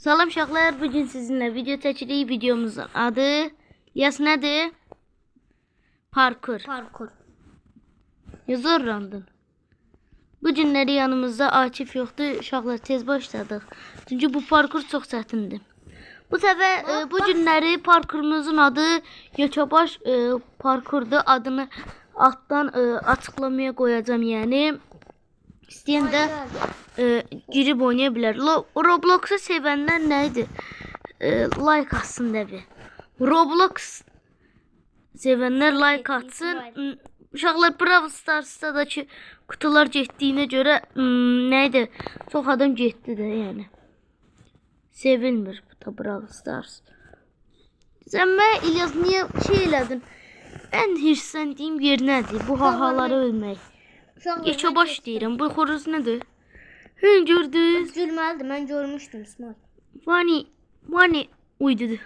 Salam uşaqlar, bugün sizinle video çəkirik. Videomuzun adı yas nədir? Parkur. Parkur. Ya zorlandın. Bu günləri yanımızda Akif yoxdur. Uşaqlar tez başladıq. Çünki bu parkur çox çətindir. Bu səfər e, bu günləri parkurumuzun adı Yekəbaş e, parkurdur. Adını altdan e, açıqlamaya qoyacağam, yəni. İstəyən də e, girib oynaya bilər. Lo- Roblox'u sevənlər nə idi? E, like atsın da bir. Roblox sevənlər like atsın. M, Uşaqlar Brawl Stars'dakı qutular getdiyinə görə m, nə idi? Çox adam getdi də, yəni. Sevilmir bu da Brawl Stars. Sən mən İlyas niyə şey elədin? Ən hirsləndiğim yer nədir? Bu hahaları ölmək. Geçə baş deyirəm. Bu xoruz nədir? Hı, gördünüz? Gülməlidir. Mən görmüşdüm İsmail. Vani, vani uydudu.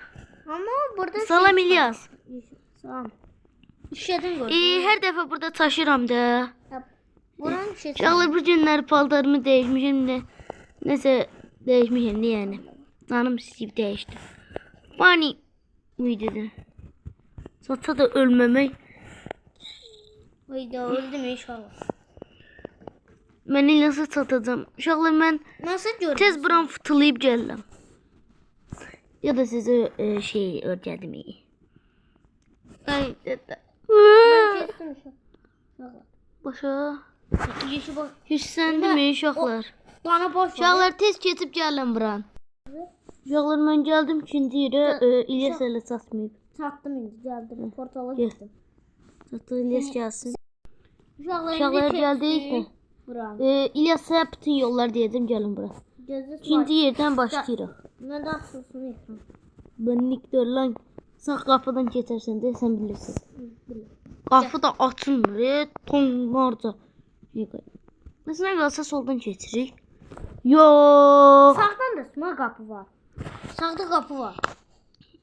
Amma burada Salam İlyas. Salam. Düşedin gördüm. E, hər dəfə burada taşıram da. Buranın şey Uşaqlar bu günlər paltarımı dəyişmişəm də. Nəsə dəyişmişəm də yəni. Canım istəyib dəyişdim. Vani uydudu. Satsa da ölməmək. Hayda öldüm inşallah. Mən İlyası satacağam. Uşaqlar mən Nasıl gördün? tez buram fıtılayıb gəlirəm. Ya da sizə e, şey öyrədim. Ay. Başa. Hirsləndimi uşaqlar? Bana boş. Uşaqlar tez keçib gəlin buran. Uşaqlar mən gəldim ikinci yerə. E, İlyas hələ satmayıb. Sattım indi geldim. Portala Gel. gittim. Satı İlyas gəlsin. Uşaqlar gəldik. Buram. E, İlyasa bütün yollar deyəcəm gəlin bura. Gözü İkinci yerdən başlayırıq. Daha susunu yıkam. Benlik deyil lan. Sən qapıdan keçərsən də sən bilirsən. Qapı da açılmır. E, tonlarca. şey qoy. Məsələn qalsa soldan keçirik. Yox. Sağdan da sma kapı var. Sağda kapı var.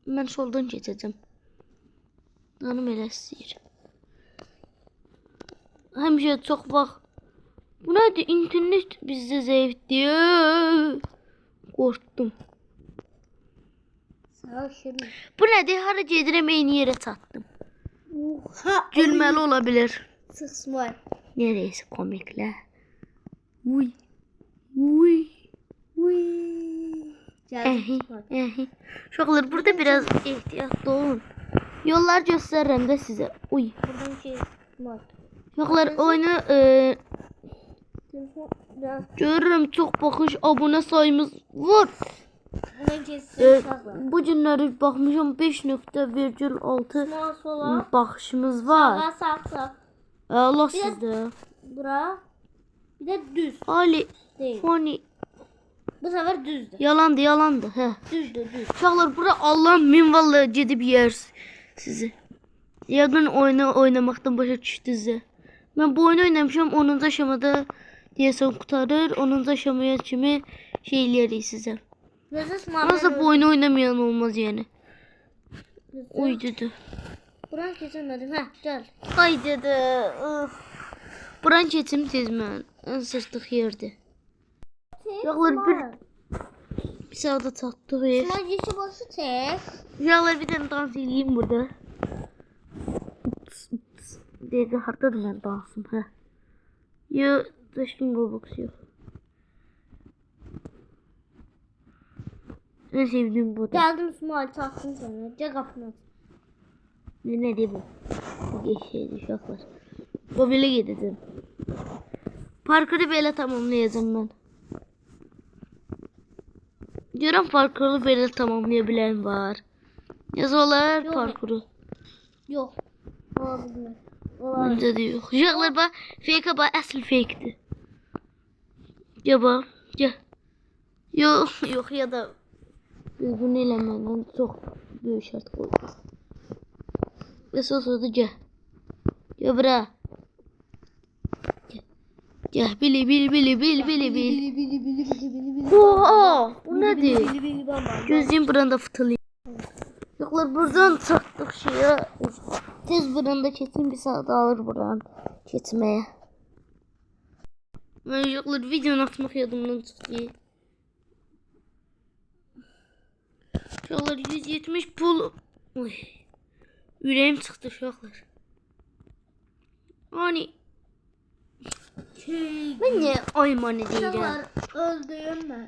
Mən soldan keçəcəm. Canım elə istəyir. Həmişə çox vaxt Bu nədir? İnternet zəifdir. Qorxdum. Sağ şirin. Bu nədir? Hara gedirəm eyni yerə çatdım. Ha. Gülməli ola bilər. Sık İsmail. Neresi komikler? Uy. Uy. Uy. Ehi. Ehi. Uşaqlar burada biraz ehtiyatlı olun. Yollar göstərirəm də sizə. Uy. Buradan şey İsmail. Uşaqlar oyunu e. görürüm çox baxış abunə sayımız var. E, uşaqlar. bu günləri baxmışam 5.6 Sağa sola. baxışımız var. Sağa sağ sağ. Allah sizdə. Bura. Bir de düz Ali değil. fani Bu sefer düzdü. yalandı yalandı. Hə. Düzdü düz. Uşaqlar bura Allah min vallahi gedib yer sizi. Yəqin oyunu oynamaqdan başa düşdünüz. Mən bu oyunu oynamışam 10-cu aşamada deyəsən qutarır. 10-cu aşamaya kimi şey eləyərik sizə. Gözü İsmail. Nasıl bu oyunu oynamayan olmaz yəni. Uydudu. Buradan kesemedim. Heh gel. Ay ıh. Buran keçim tez mən. Ən sıçdıq yerdir. Uşaqlar bir, bir saata çatdıq. yer. İsmail yeşil başı çek. Uşaqlar bir dənə dans eləyim burada. Dəqiqə hardadır mən dansım, hə? Yo, düşdüm Roblox yox. Ən sevdiyim budur. Geldim İsmail taktım sana. Aç. Ne ne diye bu? Bu geçeydi uşaqlar. Bu belə gedəcəm. Parkuru belə tamamlayacağım mən. Görəm parkuru belə tamamlaya bilən var. Yazılar Yox. parkuru. Yok. Olabilir. Olabilir. Məncə də yox. Uşaqlar bax, fake bax, əsl fake'dir. Gəl bax, gəl. Yox, yox ya da düzgün eləməkdən çox böyük şərt qoydum. Əsas odur gəl. Gəl bura. Gəl. Bili bili bili bili bili bili. Oha, bu nədir? Gözlüyüm buranda fıtılayım. Yoxlar buradan çatdıq şeyə. Tez buranda keçin bir saat alır buradan keçməyə. Mən yoxlar videonu atmaq yadımdan çıxdı. Uşaqlar 170 pul. Oy. Ürəyim çıxdı uşaqlar. Ani Şey. mən niyə aymani deyirəm? Öldüyüm mən.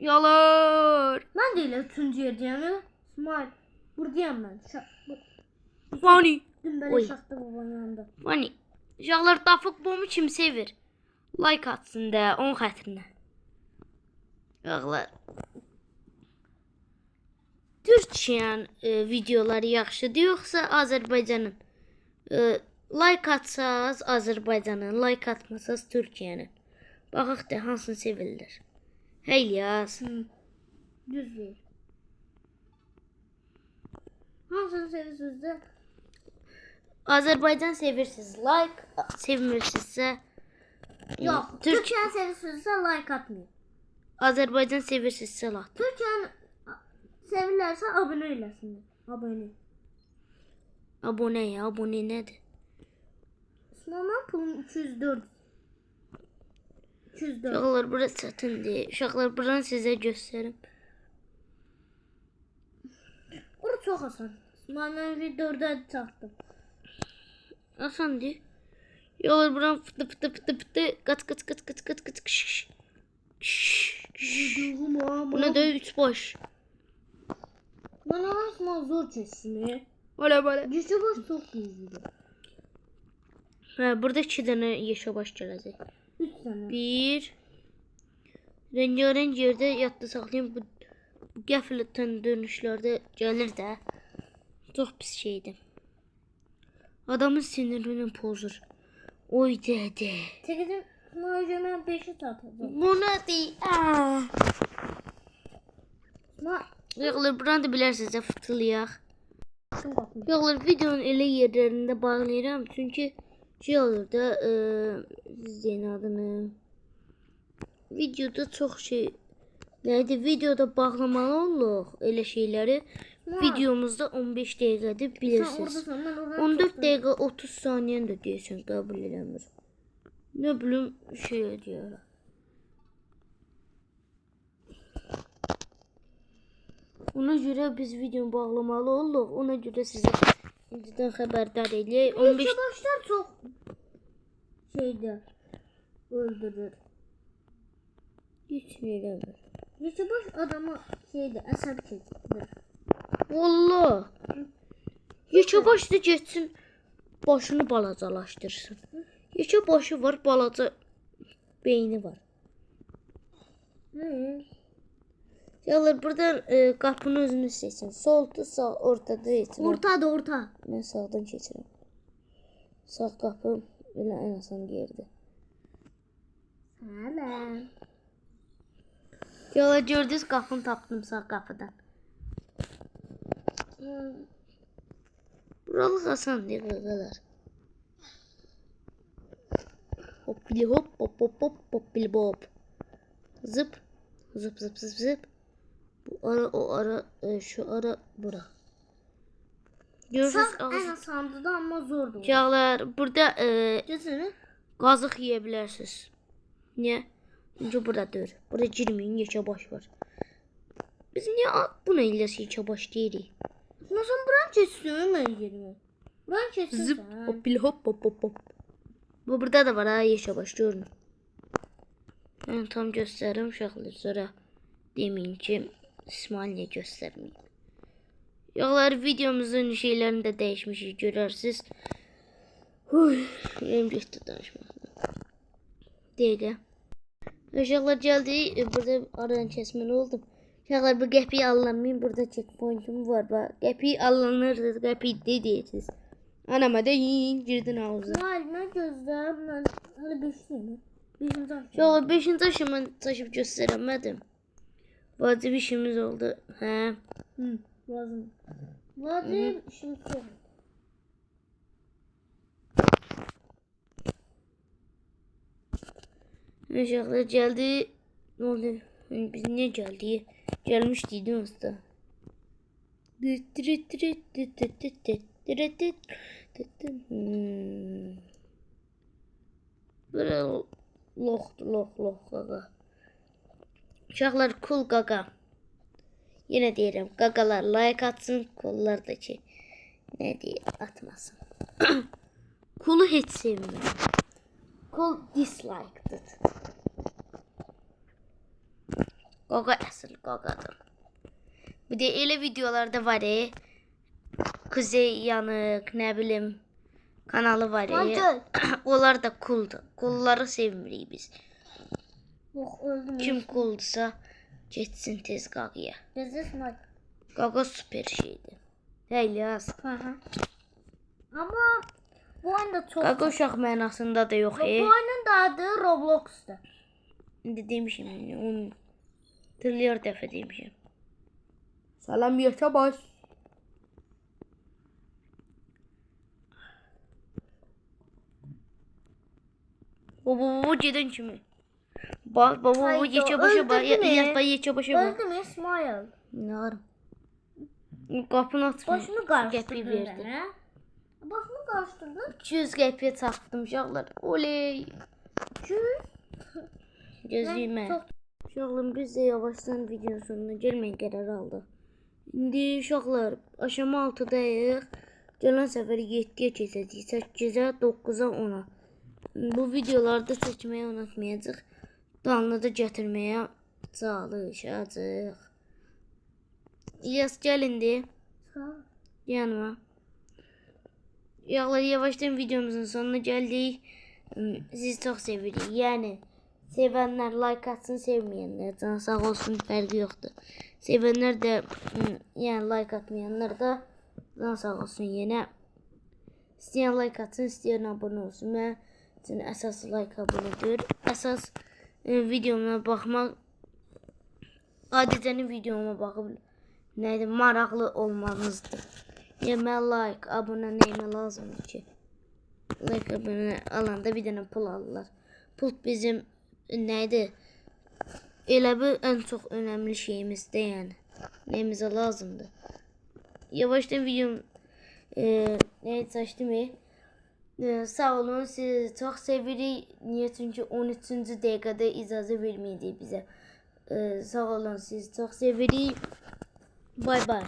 Yalar. Mən də elə üçüncü yerdəyəm. İsmail. Buradayam mən. Şa bu- Ani. Dün belə şaxta babanın yanında. Ani. Uşaqlar dafıq bomu kim sevir? Like atsın da onun xətrinə. Uşaqlar. Türkçəyən e, videoları yaxşıdır yoxsa Azərbaycanın? E, like atsaz Azərbaycanın, like atmasaz Türkiyənin. Baxaq da hansını sevirlər. Hey yaz. Düz deyir. Hansını sevirsiniz də? Azərbaycan sevirsiniz, like, sevmirsinizsə Yox. Türk Türkiyəni sevirsinizsə like atmayın. Azərbaycan sevirsinizsə like. Türkiyəni sevirlərsə abunə eləsinlər. Abunə. Abunə ya, abunə nədir? İsmail'ın pulum 204. 204. Uşaqlar bura çətindir. Uşaqlar buranı sizə göstərim. Ora çox asan. İsmail'ın videoda çatdım. Asandır. Uşaqlar buranı fıtı fıtı fıtı fıtı qat qat qat qat qat kış. Kış. Videoğum ama. Buna da 3 boş. Bana asma zor çeşme. Böyle böyle. Geçe baş çok gizli. Hə, burada 2 dənə yeşə baş gələcək. 3 tane. Bir rengarenk yerdə yadda saxlayın bu, bu qəflətən dönüşlərdə gəlir də. Çox pis şeydir. Adamın sinirini pozur. Oy dədə. Çekeceğim. Malzeme 5'i satacağım. Bu nədir? Ah. Ma Yoxlar, buranı da bilərsiniz, fıtılayaq. Yoxlar, videonun elə yerlərində bağlayıram. Çünki şey olur da, sizin adını. Videoda çox şey Nədir? Videoda bağlamalı oluruq elə şeyləri. Videomuzda 15 dəqiqədir, Sen bilirsiniz. oradasın oradan 14 dəqiqə 30 saniyəni də deyəsən qəbul eləmir. Nə bilim şey deyir. Ona görə biz videonu bağlamalı olduq. Ona görə sizə indidən xəbərdar eləyək. 15 15 başlar çok şeyde öldürür. heç nə eləmir. Baş adamı şeyde əsəb çəkir. Vallah. Yekə başda getsin başını balacalaşdırsın. Yekə başı var, balaca beyni var. Hı. Yalır buradan e, qapını özünüz seçin. Solda, sağ, ortada seçin. Orta da orta. Mən sağdan keçirəm. Sağ qapı elə ən asan yerdir. Hala. Yola gördünüz qapını tapdım sağ qapıdan. Buralıq asandır qaqalar. Hop bili hop hop hop hop hop bili hop. Zıp zıp zıp zıp zıp. Bu ara o ara e, şu ara bura. Görürsünüz en asandı da ama zordu. Uşaqlar burada e, Cesini. qazıq yeyə bilərsiniz. Niyə? Çünki burada deyir. Burada girməyin yekə baş var. Biz niyə a- buna eləsə yekə baş deyirik? Nasıl buran kesiyorum ben yerimi? Buran kesin Zıp sen. hop bil hop hop hop hop. Bu burada da var ha yekə baş görün. Mən tam göstərim uşaqlar sonra deməyin ki İsmail'ə göstərməyim. Yoxlar videomuzun şeylərini də dəyişmişik görərsiniz. Huy, yerim getdi danışmaqdan. Dəqiqə. Uşaqlar gəldi. E, Burada aradan kəsməli oldum. Uşaqlar bu qəpiyi alınmayın. Burada checkpointim var. Bax, qəpiyi alınır. Qəpiyi deyirsiniz. Anama da yiyin girdin havuza. Halime gözler ben hani beşliyim. Beşinci akşam. Uşaqlar 5-ci aşımı çəkib göstərəmədim. Vacib işimiz oldu. Hə. Hı. Lazım. Lazım işim çok. Uşaqlar gəldi. Nə oldu? Biz niyə gəldik? Gəlmişdik də usta. Hmm. Böyle lox lox lox qaqa. Uşaqlar kul qaqa. Yine diyelim gagalar like atsın. Kollar da ki ne diye atmasın. Kulu hiç sevmiyorum. Kul dislike'dır. Gaga asıl gagadır. Bir de elə videolarda var ya. Kuzey yanık ne bileyim kanalı var ya. Onlar da kuldur. Kulları sevmirik biz. Kim kuldursa getsin tez İsmail. Qaqa süper. Hı hı. Ama bu oyunda çok... Qaqa uşaq mənasında da yox. Bu E. oyunun da adı Roblox'tu. İndi demişim, onu trilyor dəfə demişim. Salam yaşa baş. Baba baba gedən kimi. Bak baba baba geçe başa ba öldürdü mü? yat ba geçe başa ba. Öldüm İsmail. Ne var? Qapını açma. Başını Qəpik karıştırdın verdi. bana. Başını karıştırdın. 200 qəpiyə çatdım uşaqlar. Oley. Çüz. Gözlüyümə. Çok Uşaqlar biz də yavaşdan videonun sonuna gəlməyə qərar aldıq. İndi uşaqlar aşama 6-dayıq. Gələn səfər 7-yə keçəcəyik. 8-ə, 9-a, 10-a. Bu videolarda çəkməyi unutmayacağıq. Danlı da gətirməyə çalışacağıq. İlyas gəl indi yanıma. Uşaqlar yavaşdan videomuzun sonuna gəldik. Hmm, Sizi çox sevirik. Yəni sevənlər like atsın, sevməyənlər can sağ olsun, fərqi yoxdur. Sevənlər də yəni like atmayanlar da can sağ olsun yenə. İstəyən like atsın, istəyən abunə olsun. Mən üçün əsas like abunədir. Əsas e, videoma baxmaq adicənin videoma baxıb nəydi maraqlı olmanızdır. Yemə like, abunə nəyimə lazımdır ki? Like abunə alanda bir dənə pul alırlar. Pul bizim nəydi? Elə bu ən çox önəmli şeyimizdir yəni. Nəyimizə lazımdır. Yavaşdan videom e, nəyi çəkdim? E, sağ olun, sizi çox sevirik. Niyə? Çünki 13-cü dəqiqədə icazə verməyəcək bizə. E, sağ olun, sizi çox sevirik. Bay bay.